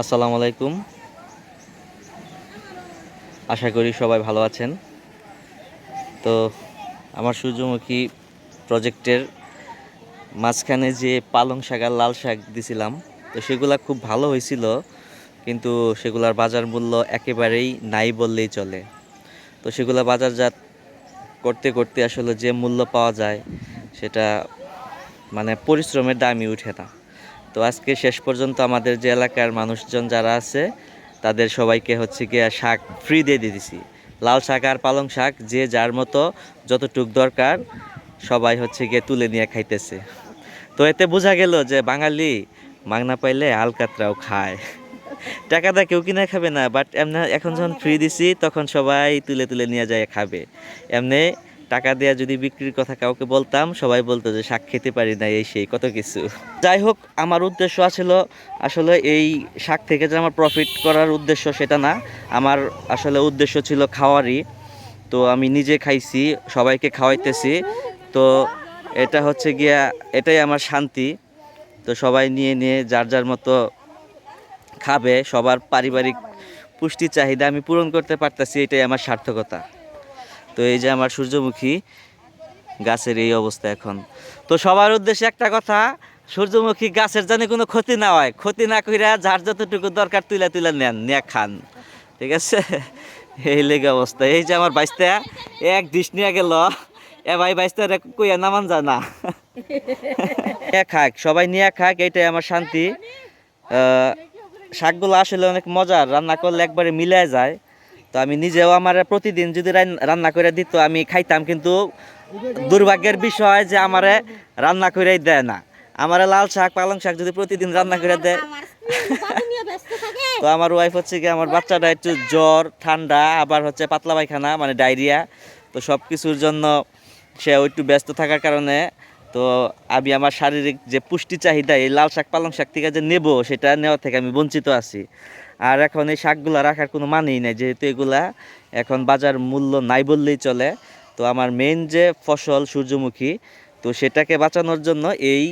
আসসালামু আলাইকুম। আশা করি সবাই ভালো আছেন। তো আমার সূর্যমুখী প্রজেক্টের মাঝখানে যে পালং শাক আর লাল শাক দিছিলাম, তো সেগুলা খুব ভালো হয়েছিল, কিন্তু সেগুলার বাজার মূল্য একেবারেই নাই বললেই চলে। তো সেগুলা বাজারজাত করতে করতে আসলে যে মূল্য পাওয়া যায়, সেটা মানে পরিশ্রমের দামই উঠে না। তো আজকে শেষ পর্যন্ত আমাদের যে এলাকার মানুষজন যারা আছে, তাদের সবাইকে হচ্ছে গিয়ে শাক ফ্রি দিয়ে দিয়ে দিছি লাল শাক আর পালং শাক যে যার মতো যতটুক দরকার সবাই হচ্ছে গিয়ে তুলে নিয়ে খাইতেছে। তো এতে বোঝা গেল যে বাঙালি মাগনা পাইলে আলকাতরাও খায়। টাকাটা কেউ কিনে খাবে না বাট এমনি এখন যখন ফ্রি দিছি, তখন সবাই তুলে তুলে নিয়ে যায় খাবে। এমনি টাকা দেওয়া যদি বিক্রির কথা কাউকে বলতাম, সবাই বলতো যে শাক খেতে পারি না, এই সেই, কত কিছু। যাই হোক, আমার উদ্দেশ্য আছিল, আসলে এই শাক থেকে যে আমার প্রফিট করার উদ্দেশ্য সেটা না। আমার আসলে উদ্দেশ্য ছিল খাওয়ারই। তো আমি নিজে খাইছি, সবাইকে খাওয়াইতেছি। তো এটা হচ্ছে গিয়া, এটাই আমার শান্তি। তো সবাই নিয়ে নিয়ে যার যার মতো খাবে, সবার পারিবারিক পুষ্টি চাহিদা আমি পূরণ করতে পারতেছি, এটাই আমার সার্থকতা। তো এই যে আমার সূর্যমুখী গাছের এই অবস্থা এখন। তো সবার উদ্দেশ্যে একটা কথা, সূর্যমুখী গাছের জানি কোনো ক্ষতি না হয়, ক্ষতি না কইরা যার যতটুকু দরকার তুলে তুলে নেন, নিয়ে খান। ঠিক আছে? এই লেগে অবস্থা। এই যে আমার বাইসটা এক ডিশ নিয়ে গেল। এ ভাই বাইসটা কইয়া নামান যা না। খাক, সবাই নিয়ে খাক, এইটাই আমার শান্তি। শাকগুলো আসলে অনেক মজার, রান্না করলে একবারে মিলে যায়। আমি নিজেও আমার প্রতিদিন যদি রান- রান্না করে দিত, আমি খাইতাম। কিন্তু দুর্ভাগ্যের বিষয় যে আমারে রান্না করেই দেয় না। আমারে লাল শাক, পালং শাক যদি প্রতিদিন রান্না করে দেয়, তো আমার ওয়াইফ হচ্ছে কি আমার বাচ্চাটা একটু জ্বর, ঠান্ডা, আবার হচ্ছে পাতলা পায়খানা মানে ডায়রিয়া তো সব কিছুর জন্য সে একটু ব্যস্ত থাকার কারণে, তো আমি আমার শারীরিক যে পুষ্টি চাহিদা, এই লাল শাক, পালং শাক থেকে যে নেব, সেটা নেওয়া থেকে আমি বঞ্চিত আছি। আর এখন এই শাকগুলা রাখার কোনো মানেই নাই, যেহেতু এগুলা এখন বাজার মূল্য নাই বললেই চলে। তো আমার মেন যে ফসল সূর্যমুখী, তো সেটাকে বাঁচানোর জন্য এই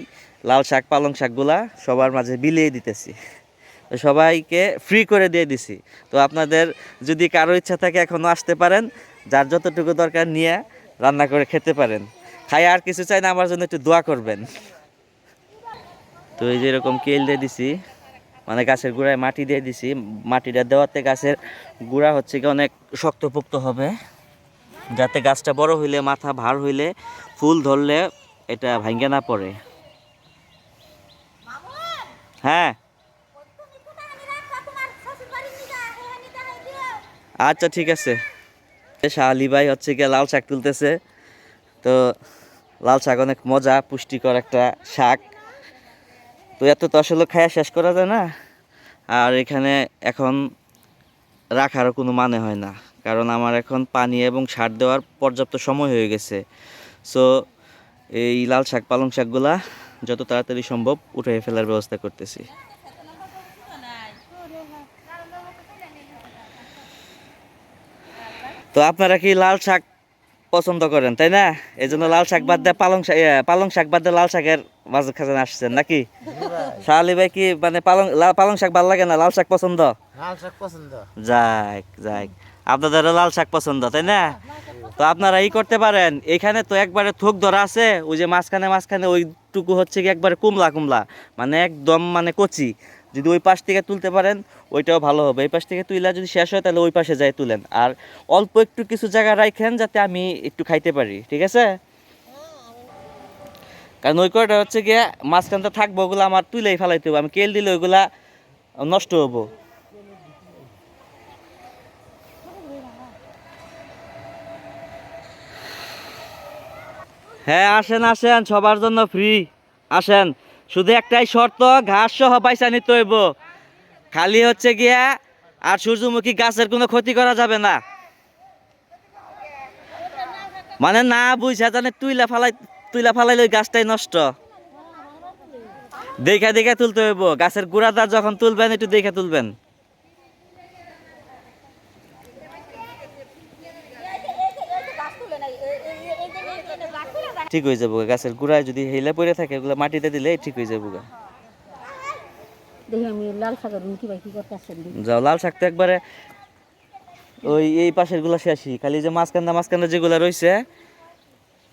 লাল শাক, পালং শাকগুলা সবার মাঝে বিলিয়ে দিতেছি। তো সবাইকে ফ্রি করে দিয়ে দিছি। তো আপনাদের যদি কারও ইচ্ছা থাকে এখনও আসতে পারেন, যার যতটুকু দরকার নিয়ে রান্না করে খেতে পারেন। খাই, আর কিছু চাই না, আমার জন্য একটু দোয়া করবেন। তো এই যে এরকম কেল দিয়ে দিছি। মানে গাছের গোড়ায় মাটি দিয়ে দিছি। মাটিটা দেওয়াতে গাছের গোড়া হচ্ছে কি অনেক শক্তপোক্ত হবে। যাতে গাছটা বড় হইলে, মাথা ভার হইলে, ফুল ধরলে এটা ভাঙ্গে না পড়ে। হ্যাঁ। আচ্ছা ঠিক আছে। শাহ ভাই হচ্ছে গিয়ে লাল শাক তুলতেছে। তো লাল শাক অনেক মজা, পুষ্টিকর একটা শাক। তো এত তো আসলে খায়া শেষ করা যায় না। আর এখানে এখন রাখারও কোনো মানে হয় না। কারণ আমার এখন পানি এবং সার দেওয়ার পর্যাপ্ত সময় হয়ে গেছে। সো এই লাল শাক, পালং শাকগুলা যত তাড়াতাড়ি সম্ভব উঠে ফেলার ব্যবস্থা করতেছি। তো আপনারা কি লাল শাক পছন্দ করেন তাই না? এই জন্য লাল শাক বাদ দিয়ে পালং শাক পালং শাক বাদ দিয়ে লাল শাকের বাজার খাজানে আসছেন নাকি? শাহালি ভাই কি মানে পালং পালং শাক ভালো লাগে না? লাল শাক পছন্দ? লাল শাক পছন্দ। যাক যাক। আপনাদেরও লাল শাক পছন্দ তাই না? তো আপনারা ই করতে পারেন। এখানে তো একবারে থোক ধরা আছে ওই যে মাঝখানে মাঝখানে ওইটুকু হচ্ছে কি একবারে কুমলা কুমলা। মানে একদম মানে কচি। যদি ওই পাশ থেকে তুলতে পারেন, ওইটাও ভালো হবে। এই পাশ থেকে তুইলা যদি শেষ হয়, তাহলে ওই পাশে যাই তুলেন। আর অল্প একটু কিছু জায়গা রাখেন যাতে আমি একটু খাইতে পারি, ঠিক আছে? কারণ ওই কয়টা হচ্ছে গিয়ে মাঝখানটা থাকব, ওগুলো আমার তুলেই ফেলাইতে হবে আমি কেল দিলে ওইগুলা নষ্ট হব হ্যাঁ আসেন আসেন, সবার জন্য ফ্রি আসেন। শুধু একটাই শর্ত, ঘাস সহ পাইসা নিতে হইব। খালি হচ্ছে গিয়া আর সূর্যমুখী গাছের কোনো ক্ষতি করা যাবে না। মানে না বুঝা জানে তুইলা ফালাই, তুইলা ফালাইলে ওই গাছটাই নষ্ট। দেখা দেখা তুলতে হইব। গাছের গুড়াটা যখন তুলবেন, একটু দেখে তুলবেন। ঠিক হয়ে যাব গাছের গুড়ায় যদি হেলে পড়ে থাকে ওগুলো মাটিতে দিলে ঠিক হয়ে যাব গা। যাও লাল শাক তো একবারে ওই এই পাশেরগুলা শেষই খালি যে মাঝখানটা মাঝখানটা যেগুলা রয়েছে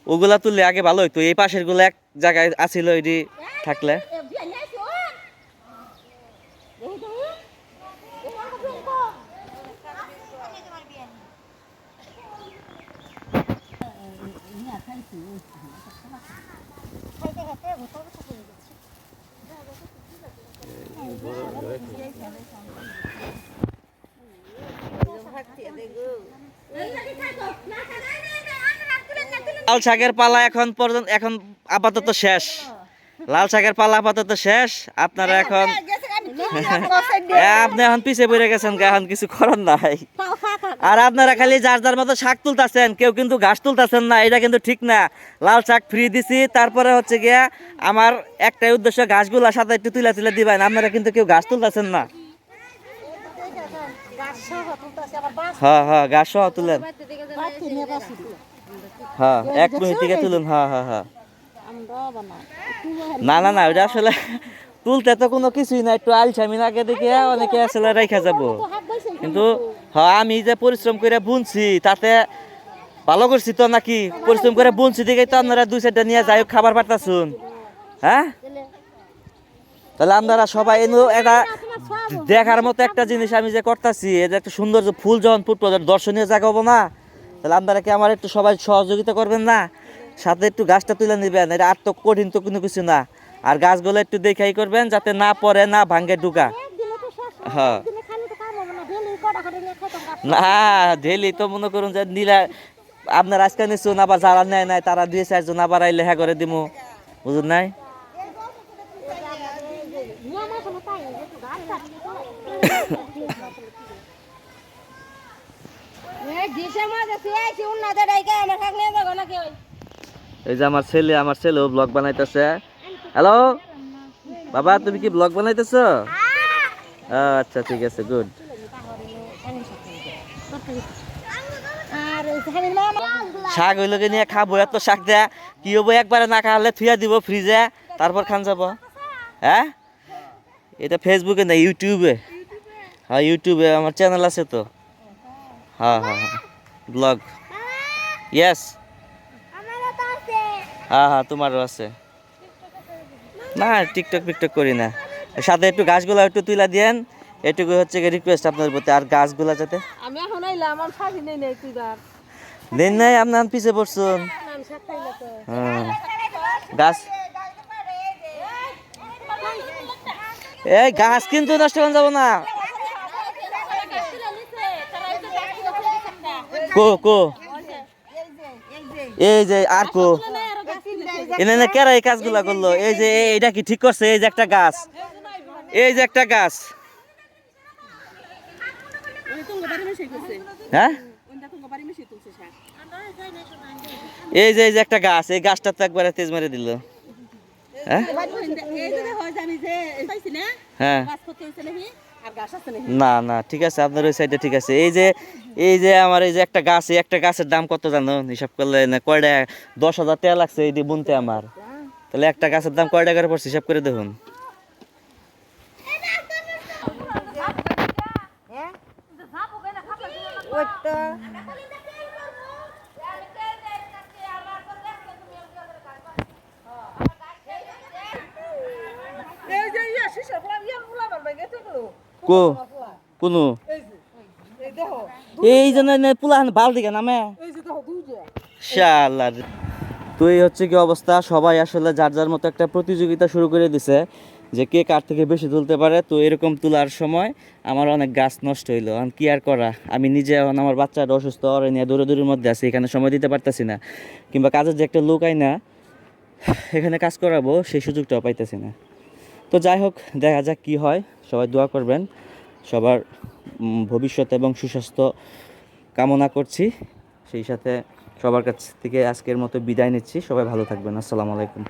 ওগুলা তুললে আগে ভালো হইতো। এই পাশেরগুলা এক জায়গায় আছিল এটি থাকলে। লাল শাকের পালা এখন পর্যন্ত এখন আপাতত শেষ। লাল শাকের পালা আপাতত শেষ। আপনারা এখন আপনি এখন পিছিয়ে পড়ে গেছেন এখন কিছু করার নাই। আর আপনারা খালি যার যার মতো শাক তুলতাছেন, কেউ কিন্তু ঘাস তুলতাছেন না, এটা কিন্তু ঠিক না। লাল শাক ফ্রি দিছি, তারপরে হচ্ছে গিয়া আমার একটাই উদ্দেশ্য ঘাসগুলা সাথে একটু তুলে তুলে দিবেন, আপনারা কিন্তু কেউ ঘাস তুলতাছেন না। হ্যাঁ হ্যাঁ ঘাস সহ তুলেন। হ্যাঁ এক মিনিট থেকে তুলুন হ্যাঁ হ্যাঁ হ্যাঁ। না না না ওটা আসলে তুলতে তো কোনো কিছুই না, একটু আলছামি আগে দেখে অনেকে আসলে রেখা যাব। কিন্তু হ্যাঁ আমি যে পরিশ্রম করে বুনছি তাতে ভালো করছি তো নাকি? পরিশ্রম করে বুনছি দেখে তো আপনারা দুই চারটা নিয়ে যাই হোক খাবার পারতাছুন হ্যাঁ? তাহলে আপনারা সবাই এনে এটা দেখার মতো একটা জিনিস আমি যে করতেছি এটা একটা সুন্দর যে ফুল যখন ফুটবো দর্শনীয় জায়গা হব না? তাহলে আপনারা কি আমার একটু সবাই সহযোগিতা করবেন না? সাথে একটু গাছটা তুলে নেবেন এটা আর তো কঠিন তো কোনো কিছু না। আর গাছগুলো একটু দেখাই করবেন যাতে না পড়ে না ভাঙ্গে ঢুকা। হ্যাঁ। না ডেলি তো মনে করুন যে নীলা আপনার আজকে নিচ্ছুন আবার যারা নেয় নাই তারা দুই চারজন আবার আইলে হ্যাঁ করে দিমু। বুঝুন নাই? এই যে আমার ছেলে আমার ছেলেও ব্লগ বানাইতেছে। হ্যালো বাবা তুমি কি ব্লগ বানাইতেছো? আচ্ছা ঠিক আছে গুড শাক হইলকে নিয়ে খাব এত শাক দেয়া। কি হব একবারে না খাওয়ালে থুয়া দিব ফ্রিজে তারপর খান যাব। হ্যাঁ? এটা ফেসবুকে না ইউটিউবে? হ্যাঁ ইউটিউবে আমার চ্যানেল আছে তো। হ্যাঁ হ্যাঁ হ্যাঁ। ব্লগ। ইয়েস হ্যাঁ হ্যাঁ তোমারও আছে। না টিকটক ফিকটক করি না। সাথে একটু গাছগুলো একটু তুলা দিয়েন। এটুকু হচ্ছে রিকোয়েস্ট আপনার প্রতি। আর গাছগুলা যাতে আইলাম আমার শাড়ি নেই নেই তুই বার দেন নাই আপনার পিছে পড়ছুন। গাছ। এই গাছ কিন্তু নষ্ট করে যাব না। কো কো। এই যে আর কো। এনে না কেরা এই কাজগুলা করল? এই যে এই- এইটা কি ঠিক করছে? এই যে একটা গাছ। এই যে একটা গাছ। হ্যাঁ? এই যে একটা গাছ, এই গাছটা তো একবারে তেজ মেরে দিল। হ্যাঁ? হ্যাঁ। না না, ঠিক আছে, আপনার ওই সাইডে ঠিক আছে। এই যে এই যে আমার এই যে একটা গাছ, এই একটা গাছের দাম কত জানো? হিসাব করলে না কয়টা দশ হাজার টাকা লাগছে, এই বুনতে আমার। তাহলে একটা গাছের দাম কয় টাকার পড়ছে? হিসাব করে দেখুন। কো? কোনো? এই জন্য পুলাহান ভালো দিকে নামে। তো এই হচ্ছে কি অবস্থা সবাই আসলে যার যার মতো একটা প্রতিযোগিতা শুরু করে দিছে। যে কে কার থেকে বেশি তুলতে পারে, তো এরকম তোলার সময় আমার অনেক গাছ নষ্ট হইল। এখন কি আর করা? আমি নিজে এখন আমার বাচ্চাটা অসুস্থ, ওরে নিয়ে দূরে দূরের মধ্যে আছি, এখানে সময় দিতে পারতেছি না। কিংবা কাজের যে একটা লোক আই না এখানে কাজ করাবো, সেই সুযোগটাও পাইতেছি না। তো যাই হোক, দেখা যাক কি হয়। সবাই দোয়া করবেন। সবার ভবিষ্যৎ এবং সুস্বাস্থ্য কামনা করছি। সেই সাথে সবার কাছ থেকে আজকের মতো বিদায় নিচ্ছি। সবাই ভালো থাকবেন। আসসালামু আলাইকুম।